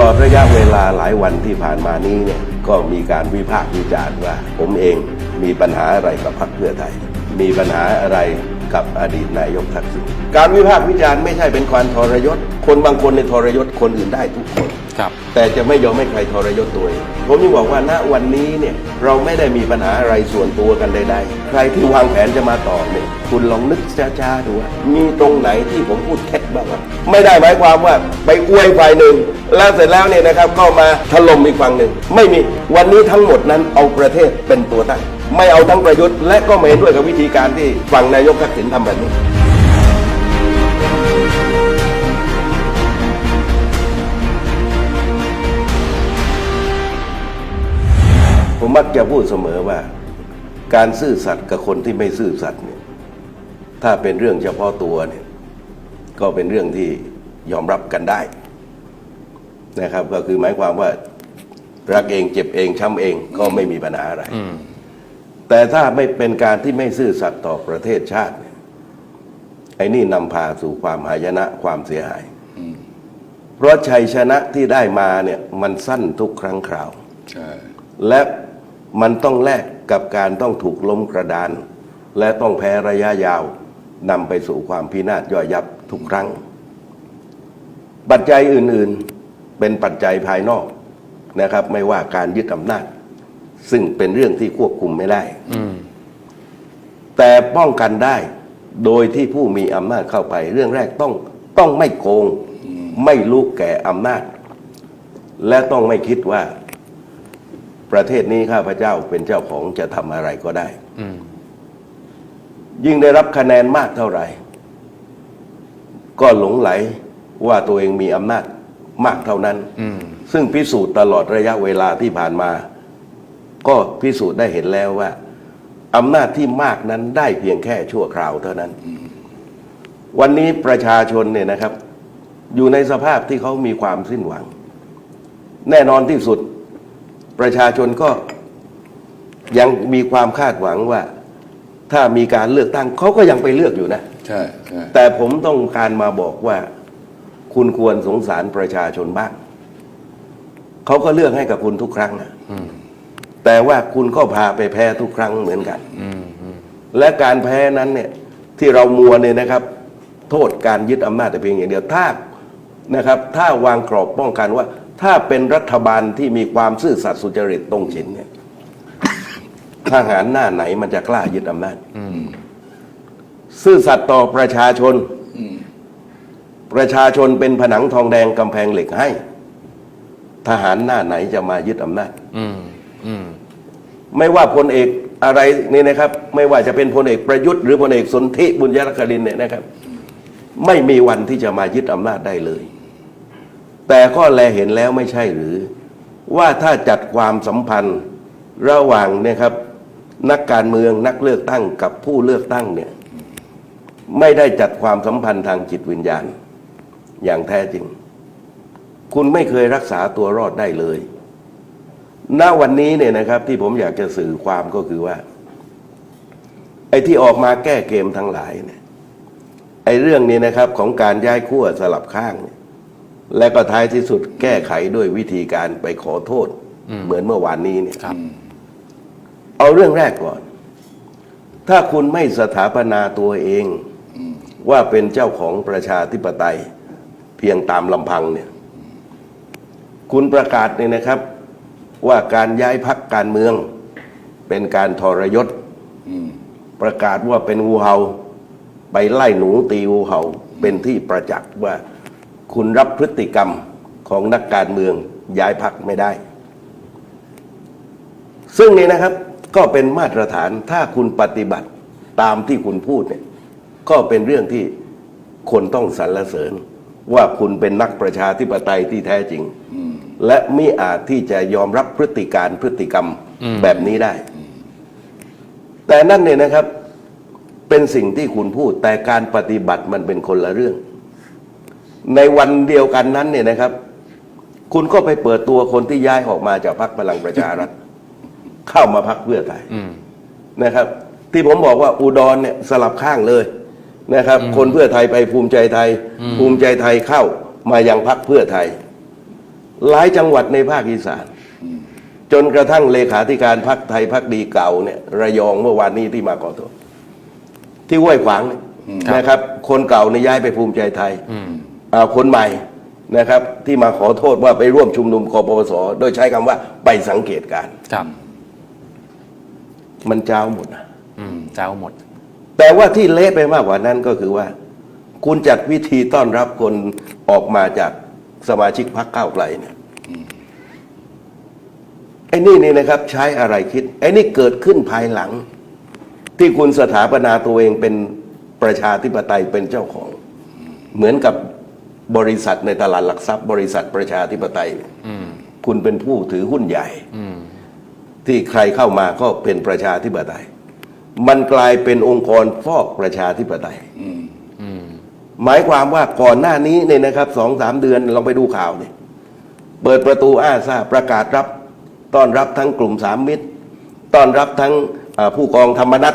ลอดระยะเวลาหลายวันที่ผ่านมานี้เนี่ยก็มีการวิพากษ์วิจารณ์ว่า ผมเองมีปัญหาอะไรกับพรรคเพื่อไทย มีปัญหาอะไรกับอดีตนายกทักษิณการวิพากษ์วิจารณ์ไม่ใช่เป็นความทรยศ คนบางคนในทรยศคนอื่นได้ทุกคน ครับ แต่จะไม่ยอมให้ใครทรยศตัวเองผมยังบอกว่าณวันนี้เนี่ยเราไม่ได้มีปัญหาอะไรส่วนตัวกันใดๆ ใครที่วางแผนจะมาต่อเนี่ยคุณลองนึกช้าๆดูว่ามีตรงไหนที่ผมพูดแค่บ้างไม่ได้หมายความว่าไปอวยฝ่ายหนึ่งแล้วเสร็จแล้วเนี่ยนะครับก็มาถล่มอีกฝั่งหนึ่งไม่มีวันนี้ทั้งหมดนั้นเอาประเทศเป็นตัวตั้งไม่เอาทั้งประยุทธ์และก็ไม่เห็นด้วยกับวิธีการที่ฝั่งนายกทักษิณทำแบบนี้ ผมมักจะพูดเสมอว่า การซื่อสัตย์กับคนที่ไม่ซื่อสัตย์เนี่ยถ้าเป็นเรื่องเฉพาะตัวเนี่ยก็เป็นเรื่องที่ยอมรับกันได้นะครับ ก็คือหมายความว่ารักเองเจ็บเองช้ำเองก็ไม่มีปัญหาอะไรอืมแต่ถ้าไม่เป็นการที่ไม่ซื่อสัตย์ต่อประเทศชาติเนี่ยไอ้นี่นำพาสู่ความหายนะความเสียหาย เพราะชัยชนะที่ได้มาเนี่ย มันสั้นทุกครั้งคราวใช่และ มันต้องแลกกับการต้องถูกล้มกระดาน และต้องแพ้ระยะยาวนำไปสู่ความพินาศย่อยยับทุกครั้ง ปัจจัยอื่นๆเป็นปัจจัยภายนอกนะครับ ไม่ว่าการยึดอำนาจ ซึ่งเป็นเรื่องที่ควบคุมไม่ได้อืมแต่ป้องกันได้โดยที่ผู้มีอำนาจเข้าไป เรื่องแรกต้องต้องไม่โกง ไม่รู้แก่อำนาจ และต้องไม่คิดว่า ประเทศนี้ข้าพเจ้าเป็นเจ้าของจะทำอะไรก็ได้อืมยิ่งได้รับคะแนนมากเท่าไหร่ ก็หลงไหลว่าตัวเองมีอำนาจมากเท่านั้นอืมซึ่งพิสูจน์ตลอดระยะเวลาที่ผ่านมา ก็พิสูจน์ได้เห็นแล้วว่าอำนาจที่มากนั้นได้เพียงแค่ชั่วคราวเท่านั้น วันนี้ประชาชนเนี่ยนะครับ อยู่ในสภาพที่เขามีความสิ้นหวัง แน่นอนที่สุด ประชาชนก็ยังมีความคาดหวังว่า ถ้ามีการเลือกตั้งเขาก็ยังไปเลือกอยู่นะ ใช่ใช่แต่ผมต้องการมาบอกว่า คุณควรสงสารประชาชนบ้างเขาก็เลือกให้กับคุณทุกครั้งนะอืมแต่ว่าคุณก็พาไปแพ้ทุกครั้งเหมือนกัน อืมอืมและการแพ้นั้นเนี่ยที่เรามัวเนี่ยนะครับ โทษการยึดอำนาจแต่เพียงอย่างเดียวถ้านะครับ ถ้าวางกรอบป้องกันว่า ถ้าเป็นรัฐบาลที่มีความซื่อสัตย์สุจริตตรงฉินเนี่ยทหารหน้าไหนมันจะกล้ายึดอำนาจซื่อสัตย์ต่อประชาชนประชาชนเป็นผนังทองแดงกำแพงเหล็กให้ ทหารหน้าไหนจะมายึดอำนาจมไม่ว่าพลเอกอะไรนี่นะครับ ไม่ว่าจะเป็นพลเอกประยุทธ์หรือพลเอกสนธิบุญยรักดินเนี่ยนะครับ ไม่มีวันที่จะมายึดอำนาจได้เลย แต่ก็แลเห็นแล้วไม่ใช่หรือ ว่าถ้าจัดความสัมพันธ์ระหว่างเนี่ยครับ นักการเมืองนักเลือกตั้งกับผู้เลือกตั้งเนี่ย ไม่ได้จัดความสัมพันธ์ทางจิตวิญญาณ อย่างแท้จริง คุณไม่เคยรักษาตัวรอดได้เลย ณวันนี้เนี่ยนะครับ ที่ผมอยากจะสื่อความก็คือว่า ไอ้ที่ออกมาแก้เกมทั้งหลายเนี่ยไอ้เรื่องนี้นะครับของการย้ายขั้วสลับข้างเนี่ย และก็ท้ายที่สุดแก้ไขด้วยวิธีการไปขอโทษ เหมือนเมื่อวานนี้เนี่ยครับเอาเรื่องแรกก่อน ถ้าคุณไม่สถาปนาตัวเองว่าเป็นเจ้าของประชาธิปไตย เพียงตามลำพังเนี่ย คุณประกาศเนี่ยนะครับ ว่าการย้ายพักการเมือง เป็นการทรยศประกาศว่าเป็นงูเห่าไปไล่หนูตีงูเห่าเป็นที่ประจักษ์ว่า คุณรับพฤติกรรมของนักการเมืองย้ายพักไม่ได้ ซึ่งนี่นะครับก็เป็นมาตรฐานถ้าคุณปฏิบัติตามที่คุณพูดเนี่ยก็เป็นเรื่องที่คนต้องสรรเสริญ ว่าคุณเป็นนักประชาธิปไตยที่แท้จริง และมิอาจที่จะยอมรับพฤติการพฤติกรรมแบบนี้ได้ แต่นั่นเนี่ยนะครับเป็นสิ่งที่คุณพูดแต่การปฏิบัติมันเป็นคนละเรื่อง ในวันเดียวกันนั้นเนี่ยนะครับ คุณก็ไปเปิดตัวคนที่ย้ายออกมาจากพรรคพลังประชารัฐ เข้ามาพักเพื่อไทยอืมนะครับ ที่ผมบอกว่าอุดรเนี่ยสลับข้างเลยนะครับ คนเพื่อไทยไปภูมิใจไทย ภูมิใจไทยเข้ามายังพักเพื่อไทย หลายจังหวัดในภาคอีสานจนกระทั่งเลขาธิการพักไทยพักดีเก่าเนี่ยระยองเมื่อวานนี้ที่มาขอโทษที่ห้วยขวางเนี่ยนะครับ คนเก่าเนี่ยย้ายไปภูมิใจไทยอืมอ่า คนใหม่นะครับ ที่มาขอโทษว่าไปร่วมชุมนุมกปปสโดยใช้คำว่าไปสังเกตการณ์ครับ มันเจ้าหมดนะอืมเจ้าหมด แต่ว่าที่เละไปมากกว่านั้นก็คือว่า คุณจัดวิธีต้อนรับคนออกมาจากสมาชิกพรรคก้าวไกลเนี่ยไอ้นี่นี่นะครับ ใช้อะไรคิด ไอ้นี่เกิดขึ้นภายหลัง ที่คุณสถาปนาตัวเองเป็นประชาธิปไตยเป็นเจ้าของ เหมือนกับ บริษัทในตลาดหลักทรัพย์ บริษัทประชาธิปไตยคุณเป็นผู้ถือหุ้นใหญ่ที่ใครเข้ามาก็เป็นประชาธิปไตย มันกลายเป็นองค์กรฟอกประชาธิปไตยหมายความว่าก่อนหน้านี้เนี่ยนะครับสองสามเดือนลองไปดูข่าวเนี่ยเปิดประตูอาซาประกาศรับต้อนรับทั้งกลุ่มสามมิตรต้อนรับทั้งผู้กองธรรมนัต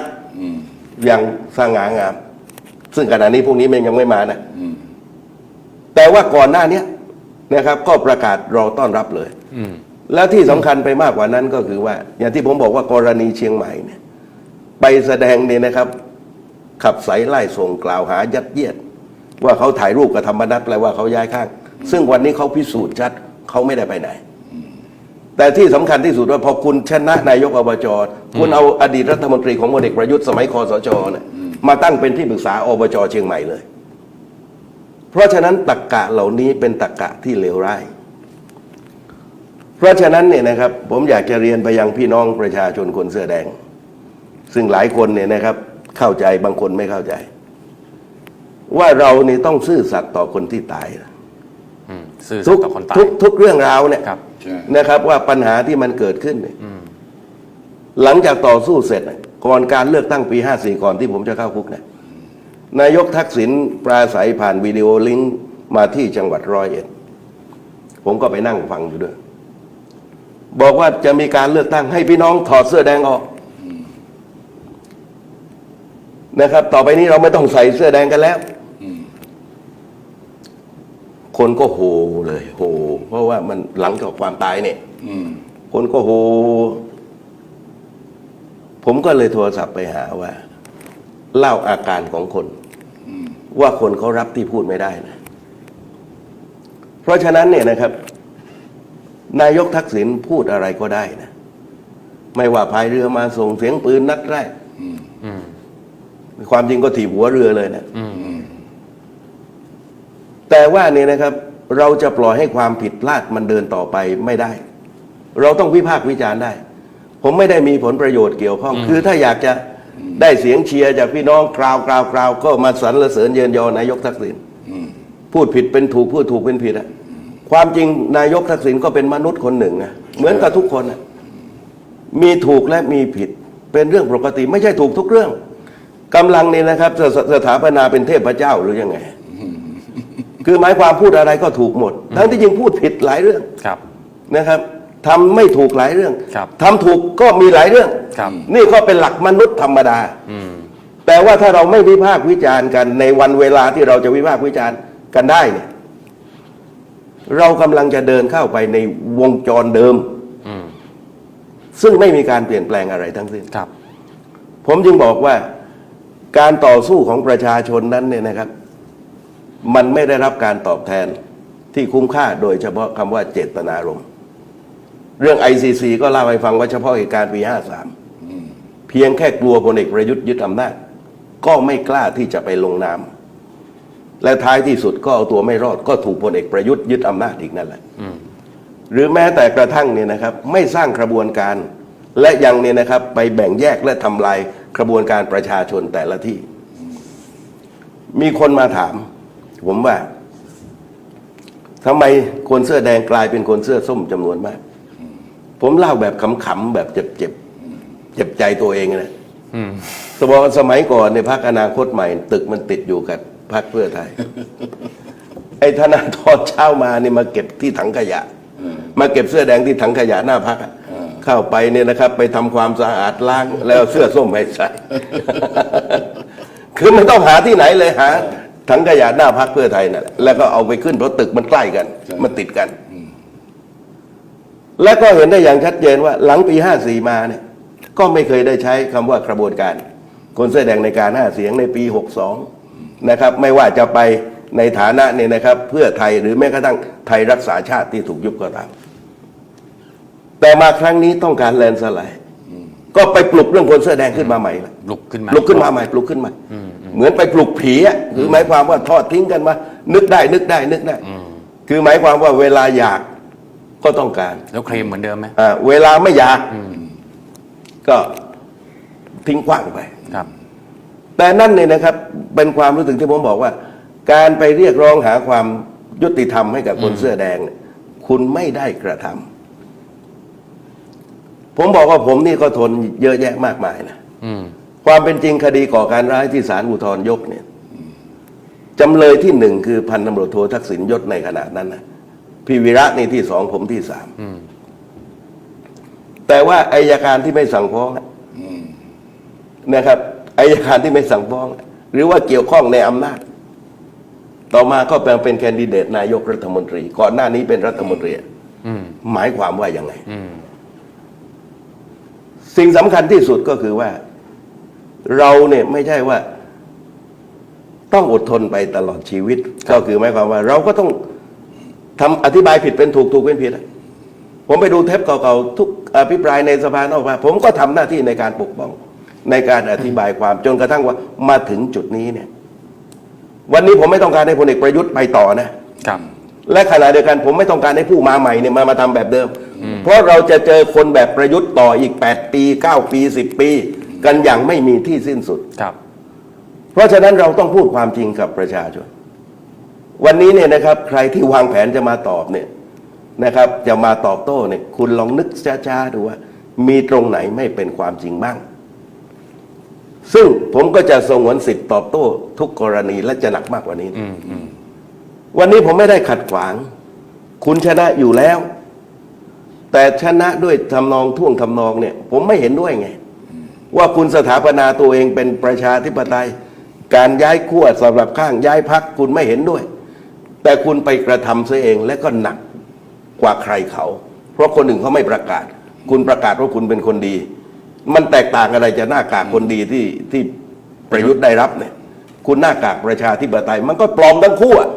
อย่างสง่างาม ซึ่งขณะนี้พวกนี้มันยังไม่มานะ แต่ว่าก่อนหน้าเนี้ยนะครับก็ประกาศรอต้อนรับเลยอืมแล้วที่สำคัญไปมากกว่านั้นก็คือว่า อย่างที่ผมบอกว่ากรณีเชียงใหม่เนี่ย ไปแสดงเนี่ยนะครับ ขับสายไล่ส่งกล่าวหายัดเยียด ว่าเขาถ่ายรูปกับธรรมนัตแปลว่าเขาย้ายข้าง ซึ่งวันนี้เขาพิสูจน์ชัดเขาไม่ได้ไปไหน แต่ที่สำคัญที่สุดว่าพอคุณชนะนายกอบจคุณเอาอดีตรัฐมนตรีของพลเอกประยุทธ์สมัยคอสชเนี่ยมาตั้งเป็นที่ปรึกษาอบจเชียงใหม่เลย เพราะฉะนั้นตักกะเหล่านี้เป็นตักกะที่เลวร้าย เพราะฉะนั้นเนี่ยนะครับผมอยากจะเรียนไปยังพี่น้องประชาชนคนเสื้อแดง ซึ่งหลายคนเนี่ยนะครับเข้าใจบางคนไม่เข้าใจ ว่าเรานี่ต้องซื่อสัตย์ต่อคนที่ตายนะอืมซื่อสัทุตกย์ต่อคนตายทุกทุกเรื่องราวเนี่ยครับใช่นะครับ ว่าปัญหาที่มันเกิดขึ้นเนี่ยอืมหลังจากต่อสู้เสร็จน่ะก่อนการเลือกตั้งปี54ก่อนที่ผมจะเข้าคุกเนี่ย นายกทักษิณปราศัยผ่านวิดีโอลิงก์มาที่จังหวัดร้อยเอ็ด ผมก็ไปนั่งฟังอยู่ด้วย บอกว่าจะมีการเลือกตั้งให้พี่น้องถอดเสื้อแดงออกนะครับ ต่อไปนี้เราไม่ต้องใส่เสื้อแดงกันแล้ว คนก็โหเลย โห เพราะว่ามันหลังจากความตายเนี่ยคนก็โห ผมก็เลยโทรศัพท์ไปหาว่า เล่าอาการของคน ว่าคนเขารับที่พูดไม่ได้นะเพราะฉะนั้นเนี่ยนะครับ นายกทักษิณพูดอะไรก็ได้นะ ไม่ว่าพายเรือมาส่งเสียงปืนนัดแรกอืมความจริงก็ถีบหัวเรือเลยนะอืมแต่ว่าเนี่ยนะครับ เราจะปล่อยให้ความผิดพลาดมันเดินต่อไปไม่ได้ เราต้องวิพากษ์วิจารณ์ได้ ผมไม่ได้มีผลประโยชน์เกี่ยวข้อง คือถ้าอยากจะ ได้เสียงเชียร์จากพี่น้องกราวกราวกราวก็มาสรรเสริญเยินยอนายกทักษิณพูดผิดเป็นถูกพูดถูกเป็นผิดอะความจริงนายกทักษิณก็เป็นมนุษย์คนหนึ่งนะเหมือนกับทุกคนอะมีถูกและมีผิดเป็นเรื่องปกติไม่ใช่ถูกทุกเรื่องกำลังนี่นะครับสสสถาปนาเป็นเทพเจ้าหรือยังไง คือหมายความพูดอะไรก็ถูกหมด ทั้งที่จริงพูดผิดหลายเรื่องครับนะครับ ทำไม่ถูกหลายเรื่องครับทำถูกก็มีหลายเรื่อง ครับ นี่ก็เป็นหลักมนุษย์ธรรมดา อืม แต่ว่าถ้าเราไม่วิพากษ์วิจารณ์กันในวันเวลาที่เราจะวิพากษ์วิจารณ์กันได้เนี่ยเรากำลังจะเดินเข้าไปในวงจรเดิม อืม ซึ่งไม่มีการเปลี่ยนแปลงอะไรทั้งสิ้น ครับ ผมจึงบอกว่าการต่อสู้ของประชาชนนั้นเนี่ยนะครับ มันไม่ได้รับการตอบแทนที่คุ้มค่าโดยเฉพาะคำว่าเจตนารมณ์ เรื่อง ICC ก็เล่าให้ฟังว่าเฉพาะเหตุการณ์ปี 53 เพียงแค่กลัวพลเอกประยุทธ์ยึดอำนาจ ก็ไม่กล้าที่จะไปลงนาม และท้ายที่สุดก็เอาตัวไม่รอด ก็ถูกพลเอกประยุทธ์ยึดอำนาจอีกนั่นแหละหรือแม้แต่กระทั่งเนี่ยนะครับ ไม่สร้างกระบวนการ และยังเนี่ยนะครับ ไปแบ่งแยกและทำลายกระบวนการประชาชนแต่ละที่ มีคนมาถาม ผมว่าทำไมคนเสื้อแดงกลายเป็นคนเสื้อส้มจำนวนมาก ผมเล่าแบบขำๆแบบเจ็บๆเจ็บใจตัวเองนะอืมสมมติว่าสมัยก่อนในพักอนาคตใหม่ ตึกมันติดอยู่กับพักเพื่อไทย ไอ้ธนาธรเช้ามานี่มาเก็บที่ถังขยะ มาเก็บเสื้อแดงที่ถังขยะหน้าพักอะเข้าไปเนี่ยนะครับ ไปทำความสะอาดล้างแล้วเอาเสื้อส้มให้ใส่คือไม่ต้องหาที่ไหนเลยหาถังขยะหน้าพักเพื่อไทยนั่นแหละแล้วก็เอาไปขึ้นเพราะตึกมันใกล้กัน มันติดกัน และก็เห็นได้อย่างชัดเจนว่าหลังปี 54 มาเนี่ยก็ไม่เคยได้ใช้คำว่ากระบวนการ คนเสื้อแดงในการหาเสียงในปี 62 นะครับ ไม่ว่าจะไปในฐานะเนี่ยนะครับ เพื่อไทยหรือแม้กระทั่งไทยรักษาชาติที่ถูกยุบก็ตาม แต่มาครั้งนี้ต้องการแลนด์สไลด์ก็ไปปลุกเรื่องคนเสื้อแดงขึ้นมาใหม่ละลุกขึ้นมาปลุกขึ้นมาใหม่ปลุกขึ้นมาเหมือนไปปลุกผีอะคือหมายความว่าทอดทิ้งกันมา นึกได้นึกได้นึกได้ คือหมายความว่าเวลาอยาก ก็ต้องการแล้วเคลมเหมือนเดิมไหมอ่าเวลาไม่อยากก็ทิ้งขว้างไป ครับ แต่นั่นเนี่ยนะครับ เป็นความรู้สึกที่ผมบอกว่า การไปเรียกร้องหาความยุติธรรมให้กับคนเสื้อแดงเนี่ยคุณไม่ได้กระทำผมบอกว่าผมนี่ก็ทนเยอะแยะมากมายนะอืม ความเป็นจริงคดีก่อการร้ายที่ศาลอุทธรณ์ยกเนี่ยจำเลยที่หนึ่งคือพันตำรวจโททักษิณยศในขณะนั้นนะ พี่วีระนี่ที่สองผมที่สามอืมแต่ว่าอายการที่ไม่สั่งฟ้องอะนะครับอายการที่ไม่สั่งฟ้อง หรือว่าเกี่ยวข้องในอำนาจ ต่อมาก็แปลงเป็นแคนดิเดตนายกรัฐมนตรี ก่อนหน้านี้เป็นรัฐมนตรีอืมหมายความว่ายังไงอืมสิ่งสำคัญที่สุดก็คือว่า เราเนี่ยไม่ใช่ว่า ต้องอดทนไปตลอดชีวิต ก็คือหมายความว่า เราก็ต้อง ทำอธิบายผิดเป็นถูกถูกเป็นผิดอะผมไปดูเทปเก่าๆทุกอภิปรายในสภานอกสภาผมก็ทำหน้าที่ในการปกป้องในการอธิบายความจนกระทั่งว่ามาถึงจุดนี้เนี่ย วันนี้ผมไม่ต้องการให้พลเอกประยุทธ์ไปต่อนะครับ และขณะเดียวกันผมไม่ต้องการให้ผู้มาใหม่เนี่ยมามาทำแบบเดิม เพราะเราจะเจอคนแบบประยุทธ์ต่ออีก 8 ปี 9 ปี 10 ปี กันอย่างไม่มีที่สิ้นสุดครับ เพราะฉะนั้นเราต้องพูดความจริงกับประชาชน วันนี้เนี่ยนะครับใครที่วางแผนจะมาตอบเนี่ยนะครับ จะมาตอบโต้เนี่ยคุณลองนึกช้าๆดูว่า มีตรงไหนไม่เป็นความจริงบ้าง ซึ่งผมก็จะสงวนสิทธิ์ตอบโต้ ทุกกรณีและจะหนักมากกว่านี้ วันนี้ผมไม่ได้ขัดขวาง คุณชนะอยู่แล้ว แต่ชนะด้วยทำนองท่วงทำนองเนี่ย ผมไม่เห็นด้วยไง ว่าคุณสถาปนาตัวเองเป็นประชาธิปไตย การย้ายขั้วสำหรับข้างย้ายพักคุณไม่เห็นด้วย แต่คุณไปกระทำซะเองและก็หนักกว่าใครเขา เพราะคนหนึ่งเขาไม่ประกาศ คุณประกาศว่าคุณเป็นคนดี มันแตกต่างอะไรจะหน้ากากคนดีที่ที่ประยุทธ์ได้รับเนี่ย คุณหน้ากากประชาธิปไตย มันก็ปลอมทั้งคู่อะ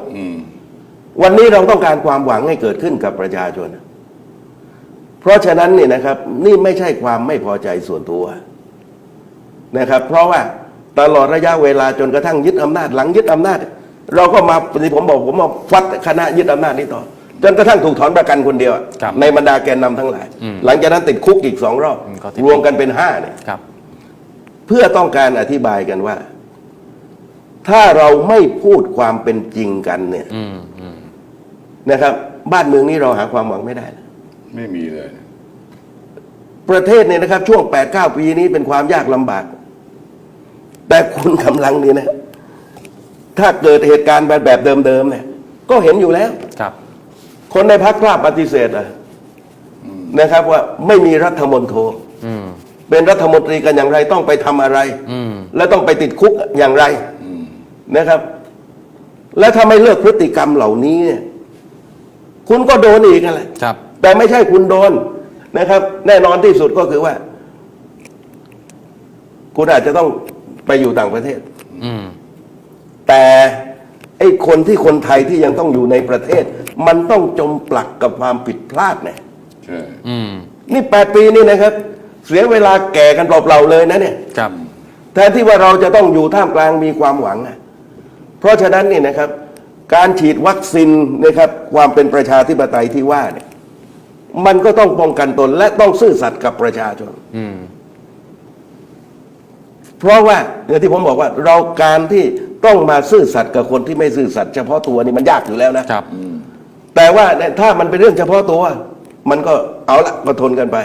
วันนี้เราต้องการความหวังให้เกิดขึ้นกับประชาชน เพราะฉะนั้นเนี่ยนะครับ นี่ไม่ใช่ความไม่พอใจส่วนตัวนะครับ เพราะว่าตลอดระยะเวลาจนกระทั่งยึดอำนาจหลังยึดอำนาจ เราก็มาที่ผมบอกผมมาฟัดคณะยึดอำนาจนี้ต่อจนกระทั่งถูกถอนประกันคนเดียวอะครับในบรรดาแกนนำทั้งหลาย อืมหลังจากนั้นติดคุกอีกสองรอบอืมก็ติดรวมกันเป็นห้าเนี่ย ครับ เพื่อต้องการอธิบายกันว่า ถ้าเราไม่พูดความเป็นจริงกันเนี่ยอืมอืมนะครับ บ้านเมืองนี้เราหาความหวังไม่ได้นะไม่มีเลย ประเทศเนี่ยนะครับ ช่วง8ปดเปีนี้เป็นความยากลำบาก แต่คุณกำลังนี่นะ ถ้าเกิดเหตุการณ์แบบแบบเดิมๆเนี่ย ก็เห็นอยู่แล้ว ครับ คนในพักกล้าปฏิเสธอะนะครับว่าไม่มีรัฐมนตรีอืม เป็นรัฐมนตรีกันอย่างไรต้องไปทำอะไร อืม และต้องไปติดคุกอย่างไรนะครับ และถ้าไม่เลิกพฤติกรรมเหล่านี้เนี่ยคุณก็โดนอีกนั่นแหละครับ แต่ไม่ใช่คุณโดนนะครับ แน่นอนที่สุดก็คือว่า คุณอาจจะต้องไปอยู่ต่างประเทศ อืม แต่ไอ้คนที่คนไทยที่ยังต้องอยู่ในประเทศ มันต้องจมปลักกับความผิดพลาดเนี่ยใช่อืมนี่แปดปีนี่นะครับ เสียเวลาแก่กันเปล่าๆเลยนะเนี่ย ครับ แทนที่ว่าเราจะต้องอยู่ท่ามกลางมีความหวังนะเพราะฉะนั้นนี่นะครับ การฉีดวัคซีนนะครับ ความเป็นประชาธิปไตยที่ว่าเนี่ย มันก็ต้องป้องกันตนและต้องซื่อสัตย์กับประชาชน อืม เพราะว่าอย่างที่ผมบอกว่าเราการที่ ต้องมาซื่อสัตย์กับคนที่ไม่ซื่อสัตย์เฉพาะตัวนี่มันยากอยู่แล้วนะ ครับ แต่ว่าเนี่ยถ้ามันเป็นเรื่องเฉพาะตัว มันก็เอาละก็ทนกันไป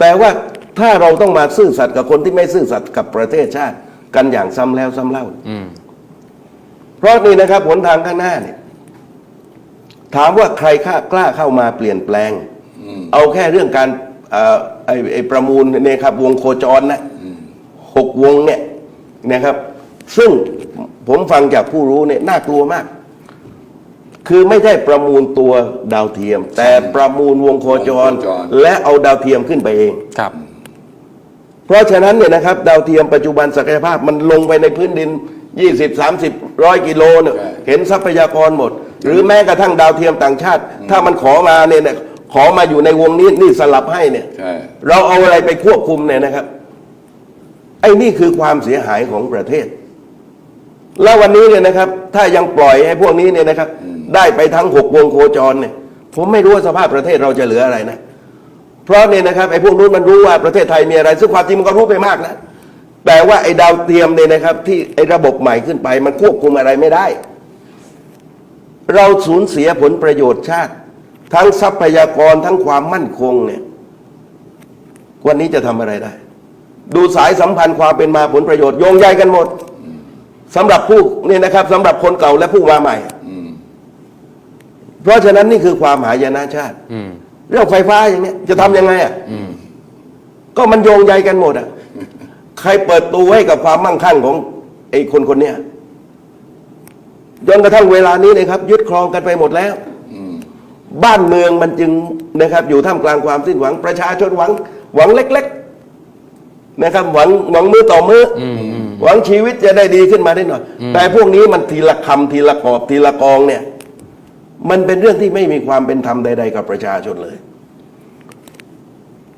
แต่ว่าถ้าเราต้องมาซื่อสัตย์กับคนที่ไม่ซื่อสัตย์กับประเทศชาติ กันอย่างซ้ำแล้วซ้ำเล่า อืม เพราะนี่นะครับหนทางข้างหน้าเนี่ยถามว่าใครกล้ากล้าเข้ามาเปลี่ยนแปลง เอาแค่เรื่องการเอ่อไอ้ไอ้ประมูลเนี่ยครับวงโคจรนะหกวงเนี่ยนะครับ ซึ่ง ผมฟังจากผู้รู้เนี่ยน่ากลัวมาก คือไม่ได้ประมูลตัวดาวเทียม แต่ประมูลวงโคจร วงโคจร และเอาดาวเทียมขึ้นไปเอง ครับ เพราะฉะนั้นเนี่ยนะครับ ดาวเทียมปัจจุบันศักยภาพมันลงไปในพื้นดิน 20 30ร้อยกิโลเนี่ยเห็นทรัพยากรหมด หรือแม้กระทั่งดาวเทียมต่างชาติ ถ้ามันขอมาเนี่ยเนี่ยขอมาอยู่ในวงนี้นี่สลับให้เนี่ย ใช่ เราเอาอะไรไปควบคุมเนี่ยนะครับ ไอ้นี่คือความเสียหายของประเทศ แล้ววันนี้เนี่ยนะครับ ถ้ายังปล่อยให้พวกนี้เนี่ยนะครับ ได้ไปทั้งหกวงโคจรเนี่ย ผมไม่รู้ว่าสภาพประเทศเราจะเหลืออะไรนะ เพราะเนี่ยนะครับไอ้พวกนู้นมันรู้ว่าประเทศไทยมีอะไร ซึ่งความจริงมันก็รู้ไปมากแล้วแต่ว่าไอ้ดาวเทียมเนี่ยนะครับ ที่ไอ้ระบบใหม่ขึ้นไป มันควบคุมอะไรไม่ได้ เราสูญเสียผลประโยชน์ชาติ ทั้งทรัพยากรทั้งความมั่นคงเนี่ยวันนี้จะทำอะไรได้ ดูสายสัมพันธ์ความเป็นมาผลประโยชน์โยงใยกันหมด สำหรับผู้นี่นะครับสำหรับคนเก่าและผู้มาใหม่อืมเพราะฉะนั้นนี่คือความหายนะชาติอืมเรื่องไฟฟ้าอย่างเนี้ยจะทำยังไงอะอืมก็มันโยงใยกันหมดอะ ใครเปิดตัวให้กับความมั่งคั่งของไอ้คนคนเนี้ยจนกระทั่งเวลานี้นะครับ ยึดครองกันไปหมดแล้วอืมบ้านเมืองมันจึงนะครับ อยู่ท่ามกลางความสิ้นหวังประชาชนหวัง หวังเล็ก ๆ นะครับ หวังหวังมือต่อมืออ หวังชีวิตจะได้ดีขึ้นมาได้หน่อย แต่พวกนี้มันทีละคำทีละกอบทีละกองเนี่ย มันเป็นเรื่องที่ไม่มีความเป็นธรรมใด ๆ กับประชาชนเลย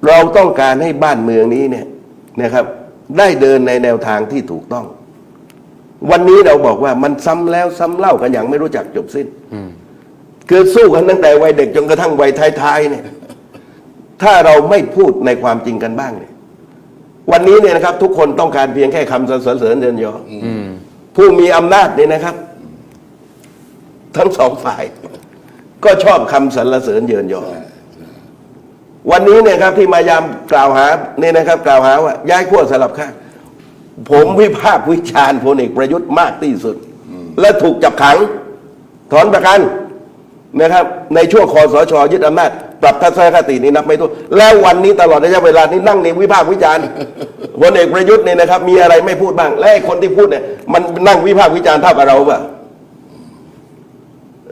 เราต้องการให้บ้านเมืองนี้เนี่ยนะครับ ได้เดินในแนวทางที่ถูกต้อง วันนี้เราบอกว่ามันซ้ำแล้วซ้ำเล่ากันอย่างไม่รู้จักจบสิ้นอืมคือสู้กันตั้งแต่วัยเด็กจนกระทั่งวัยท้ายๆเนี่ย ถ้าเราไม่พูดในความจริงกันบ้างเนี่ย วันนี้เนี่ยนะครับ ทุกคนต้องการเพียงแค่คำสรรเสริญเดินยอออืมผู้มีอำนาจเนี่ยนะครับ ทั้งสองฝ่าย ก็ชอบคำสรรเสริญเยินยอวันนี้เนี่ยครับที่มายามกล่าวหาเนี่ยนะครับ กล่าวหาว่าย้ายขั้วสลับข้างผมวิพากษ์วิจารณ์พลเอกประยุทธ์มากที่สุด และถูกจับขัง ถอนประกันนะครับ ในช่วงคอสชยึดอำนาจ ปรับทัศนคตินี้นับไม่ถ้วนแล้ววันนี้ตลอดระยะเวลานี้นั่งในวิพากษ์วิจารณ์พลเอกประยุทธ์เนี่ยนะครับ มีอะไรไม่พูดบ้าง และไอ้คนที่พูดเนี่ยมันนั่งวิพากษ์วิจารณ์เท่ากับเราป่ะ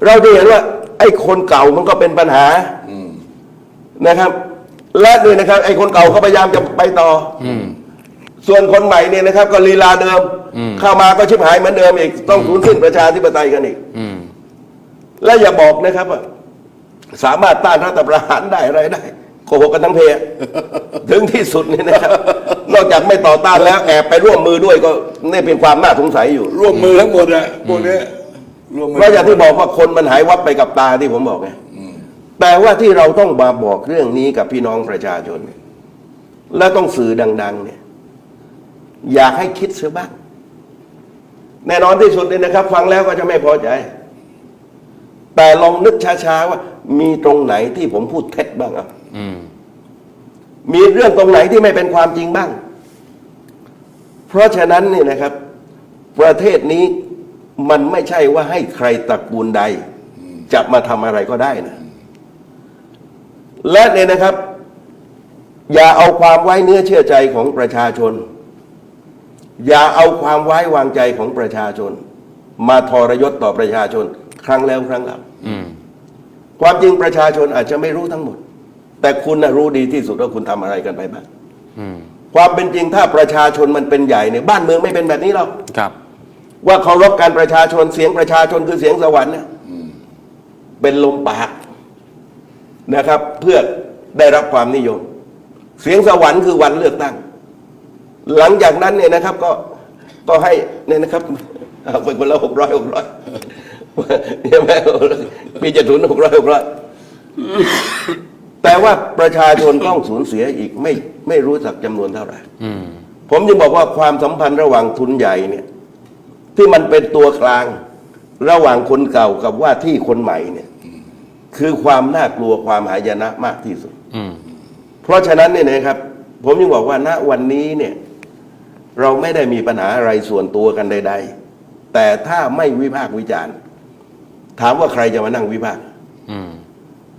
เราจะเห็นว่า ไอ้คนเก่ามันก็เป็นปัญหาอืมนะครับ และนี่นะครับ ไอ้คนเก่าก็พยายามจะไปต่อออืมส่วนคนใหม่เนี่ยนะครับ ก็ลีลาเดิมอืมเข้ามาก็ชิบหายเหมือนเดิมอีกต้องสูญสิ้นประชาธิปไตยกันอีกอืมและอย่าบอกนะครับว่า สามารถต้านรัฐประหารได้อะไรได้โกหกกันทั้งเพยถึงที่สุดนี่นะครับ นอกจากไม่ต่อต้านแล้วแอบไปร่วมมือด้วยก็นี่เป็นความน่าสงสัยอยู่ร่วมมือทั้งหมดอะพวกเนี้ยร่วมมือเพราะอย่างที่บอกว่าคนมันหายวับไปกับตาที่ผมบอกไงแต่ว่าที่เราต้องมาบอกเรื่องนี้กับพี่น้องประชาชนเนี่ยและต้องสื่อดัง ๆ เนี่ย อยากให้คิดเสียบ้าง แน่นอนที่สุดเลยนะครับ ฟังแล้วก็จะไม่พอใจ แต่ลองนึกช้าๆว่า มีตรงไหนที่ผมพูดเท็จบ้างอะอืมมีเรื่องตรงไหนที่ไม่เป็นความจริงบ้าง เพราะฉะนั้นเนี่ยนะครับ ประเทศนี้มันไม่ใช่ว่าให้ใครตระกูลใด จะมาทำอะไรก็ได้นะ และเนี่ยนะครับ อย่าเอาความไว้เนื้อเชื่อใจของประชาชน อย่าเอาความไว้วางใจของประชาชน มาทรยศต่อประชาชน ครั้งแล้วครั้งเล่าอืมความจริงประชาชนอาจจะไม่รู้ทั้งหมด แต่คุณนะรู้ดีที่สุดว่าคุณทำอะไรกันไปบ้างอืมความเป็นจริงถ้าประชาชนมันเป็นใหญ่เนี่ยบ้านเมืองไม่เป็นแบบนี้หรอกครับ ว่าเคารพการประชาชนเสียงประชาชนคือเสียงสวรรค์เนี่ยเป็นลมปากนะครับ เพื่อได้รับความนิยม เสียงสวรรค์คือวันเลือกตั้ง หลังจากนั้นเนี่ยนะครับ ก็ก็ให้เนี่ยนะครับเอาไปคนละหกร้อยหกร้อย ใช่ไหมปีเจ็ดศูนย์หกร้อยหกร้อยแต่ว่าประชาชนต้องสูญเสียอีกไม่ไม่รู้จักจำนวนเท่าไหร่อืมผมจึงบอกว่าความสัมพันธ์ระหว่างทุนใหญ่เนี่ย ที่มันเป็นตัวกลางระหว่างคนเก่ากับว่าที่คนใหม่เนี่ย คือความน่ากลัวความหายนะมากที่สุดอืมเพราะฉะนั้นเนี่ยนะครับ ผมยังบอกว่าณวันนี้เนี่ย เราไม่ได้มีปัญหาอะไรส่วนตัวกันใด ๆ แต่ถ้าไม่วิพากษ์วิจารณ์ ถามว่าใครจะมานั่งวิพากษ์อืม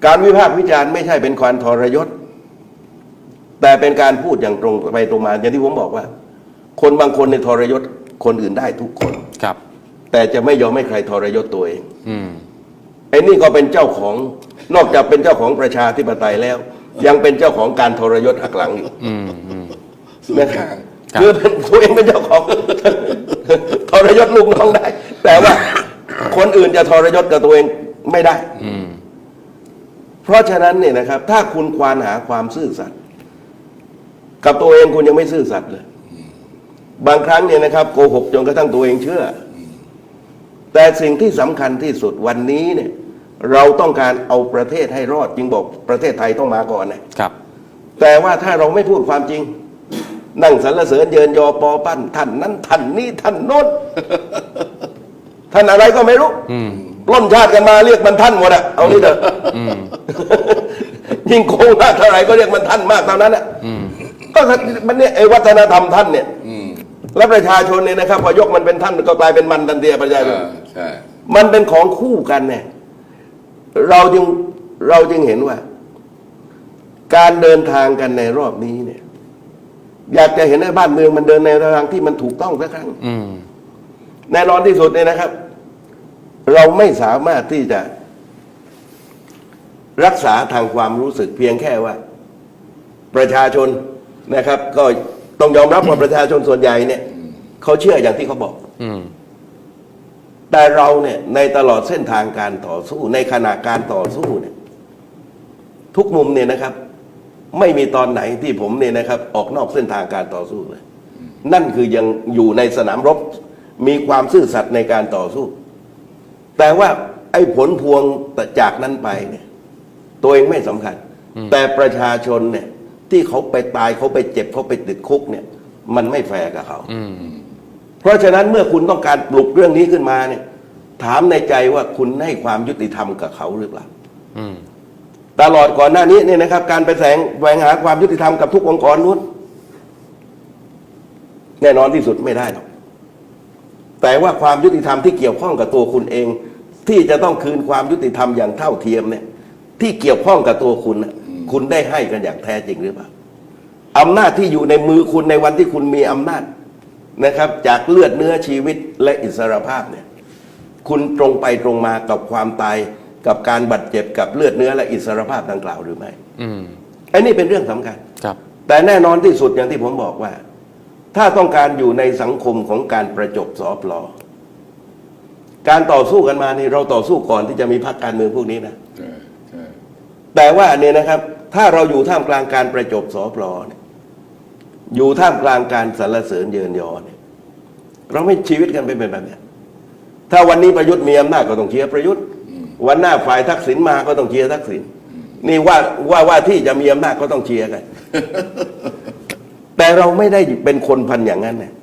การวิพากษ์วิจารณ์ไม่ใช่เป็นการทรยศ แต่เป็นการพูดอย่างตรงไปตรงมาอย่างที่ผมบอกว่า คนบางคนในยทรยศคนอื่นได้ทุกคนครับ แต่จะไม่ยอมให้ใครทรยศตัวเองอืมไอ้นี่ก็เป็นเจ้าของนอกจากเป็นเจ้าของประชาธิปไตยแล้ว ยังเป็นเจ้าของการทรยศหักหลังอีกอืมอืมส่วนนะคข้ารับงครับคือเป็นตัวเองเป็นเจ้าของทรยศลูกน้องได้ แต่ว่า คนอื่นจะทรยศกับตัวเองไม่ได้อืมเพราะฉะนั้นเนี่ยนะครับ ถ้าคุณควานหาความซื่อสัตย์กับตัวเองคุณยังไม่ซื่อสัตย์เลย บางครั้งเนี่ยนะครับโกหกจนกระทั่งตัวเองเชื่ออแต่สิ่งที่สำคัญที่สุดวันนี้เนี่ย เราต้องการเอาประเทศให้รอดจึงบอกประเทศไทยต้องมาก่อนนะครับ แต่ว่าถ้าเราไม่พูดความจริง นั่งสรรเสริญเยินยอปอปั้นท่านนั้นท่านนี้ท่านโน้น ท่านอะไรก็ไม่รู้อืมปล้นชาติกันมาเรียกมันท่านหมดอะเอานี่เถอะอืมยิ่งโกงมากเท่าไหร่ก็เรียกมันท่านมากเท่านั้นอะอืมก็มันเนี่ยไอ้วัฒนธรรมท่านเนี่ยอืมแล้วประชาชนเนี่ยนะครับพอยกมันเป็นท่านก็กลายเป็นมันทันทีอะประชาชนอ่าใช่มันเป็นของคู่กันเนี่ยเราจึงเราจึงเห็นว่า การเดินทางกันในรอบนี้เนี่ย อยากจะเห็นให้บ้านเมืองมันเดินในทางที่มันถูกต้องสักครั้งอืมแน่นอนที่สุดเนี่ยนะครับ เราไม่สามารถที่จะ รักษาทางความรู้สึกเพียงแค่ว่า ประชาชนนะครับ ก็ต้องยอมรับว่าประชาชนส่วนใหญ่เนี่ยเขาเชื่ออย่างที่เขาบอกอืมแต่เราเนี่ย ในตลอดเส้นทางการต่อสู้ ในขณะการต่อสู้เนี่ย ทุกมุมเนี่ยนะครับ ไม่มีตอนไหนที่ผมเนี่ยนะครับ ออกนอกเส้นทางการต่อสู้เลย นั่นคือยังอยู่ในสนามรบ มีความซื่อสัตย์ในการต่อสู้ แต่ว่าไอ้ผลพวงจากนั้นไปเนี่ยตัวเองไม่สำคัญ แต่ประชาชนเนี่ย ที่เขาไปตายเขาไปเจ็บเขาไปติดคุกเนี่ย มันไม่แฟร์กับเขาอืมเพราะฉะนั้นเมื่อคุณต้องการปลุกเรื่องนี้ขึ้นมาเนี่ย ถามในใจว่าคุณให้ความยุติธรรมกับเขาหรือเปล่าอืมตลอดก่อนหน้านี้เนี่ยนะครับ การไปแสงแหวงหาความยุติธรรมกับทุกองค์กรนู้นแน่นอนที่สุดไม่ได้หรอก แต่ว่าความยุติธรรมที่เกี่ยวข้องกับตัวคุณเอง ที่จะต้องคืนความยุติธรรมอย่างเท่าเทียมเนี่ย ที่เกี่ยวข้องกับตัวคุณน่ะคุณได้ให้กันอย่างแท้จริงหรือเปล่าอำนาจที่อยู่ในมือคุณในวันที่คุณมีอำนาจนะครับ จากเลือดเนื้อชีวิตและอิสรภาพเนี่ยคุณตรงไปตรงมากับความตายกับการบาดเจ็บกับเลือดเนื้อและอิสรภาพดังกล่าวหรือไม่ อืมอันนี้เป็นเรื่องสำคัญ ครับ แต่แน่นอนที่สุดอย่างที่ผมบอกว่า ถ้าต้องการอยู่ในสังคมของการประจบสอปลอการต่อสู้กันมานี่เราต่อสู้ก่อนที่จะมีพรรคการเมืองพวกนี้นะใช่ใช่แต่ว่าเนี่ยนะครับ ถ้าเราอยู่ท่ามกลางการประจบสอปลอเนี่ยอยู่ท่ามกลางการสรรเสริญเยินยอเนี่ยเราไม่ชีวิตกันเป็นแบบเนี้ยถ้าวันนี้ประยุทธ์มีอำนาจก็ต้องเชียร์ประยุทธ์ วันหน้าฝ่ายทักษิณมาก็ต้องเชียร์ทักษิณนี่ว่าว่าว่าที่จะมีอำนาจก็ต้องเชียร์กัน แต่เราไม่ได้เป็นคนพันอย่างนั้นนะ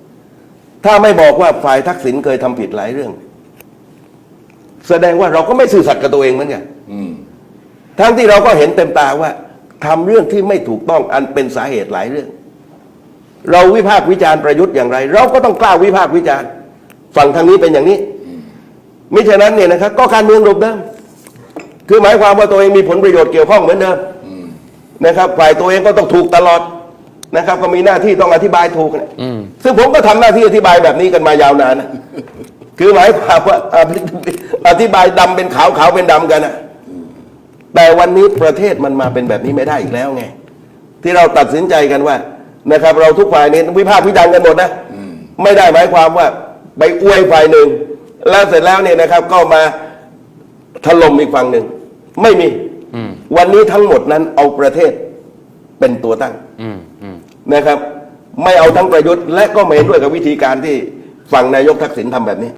ถ้าไม่บอกว่าฝ่ายทักษิณเคยทำผิดหลายเรื่อง แสดงว่าเราก็ไม่ซื่อสัตย์กับตัวเองเหมือนกันอืมทั้งที่เราก็เห็นเต็มตาว่าทำเรื่องที่ไม่ถูกต้องอันเป็นสาเหตุหลายเรื่อง เราวิพากษ์วิจารณ์ประยุทธ์อย่างไร เราก็ต้องกล้าวิพากษ์วิจารณ์ฝั่งทางนี้เป็นอย่างนี้มิฉะนั้นเนี่ยนะครับก็การเมืองรูปเดิมคือหมายความว่าตัวเองมีผลประโยชน์เกี่ยวข้องเหมือนเดิมนะครับฝ่ายตัวเองก็ต้องถูกตลอด นะครับ ก็มีหน้าที่ต้องอธิบายถูกเนี่ยอืมซึ่งผมก็ทำหน้าที่อธิบายแบบนี้กันมายาวนานนะคือหมายความว่าอธิบายดำเป็นขาวขาวเป็นดำกันนะแต่วันนี้ประเทศมันมาเป็นแบบนี้ไม่ได้อีกแล้วไง ที่เราตัดสินใจกันว่านะครับ เราทุกฝ่ายนี้วิพากษ์วิจารณ์กันหมดนะไม่ได้หมายความว่าไปอวยฝ่ายหนึ่งแล้วเสร็จแล้วเนี่ยนะครับ ก็มาถล่มอีกฝั่งหนึ่งไม่มีอืมวันนี้ทั้งหมดนั้นเอาประเทศเป็นตัวตั้งอืมอืม นะครับ ไม่เอาทั้งประยุทธ์และก็ไม่เห็นด้วยกับวิธีการที่ฝั่งนายกทักษิณทำแบบนี้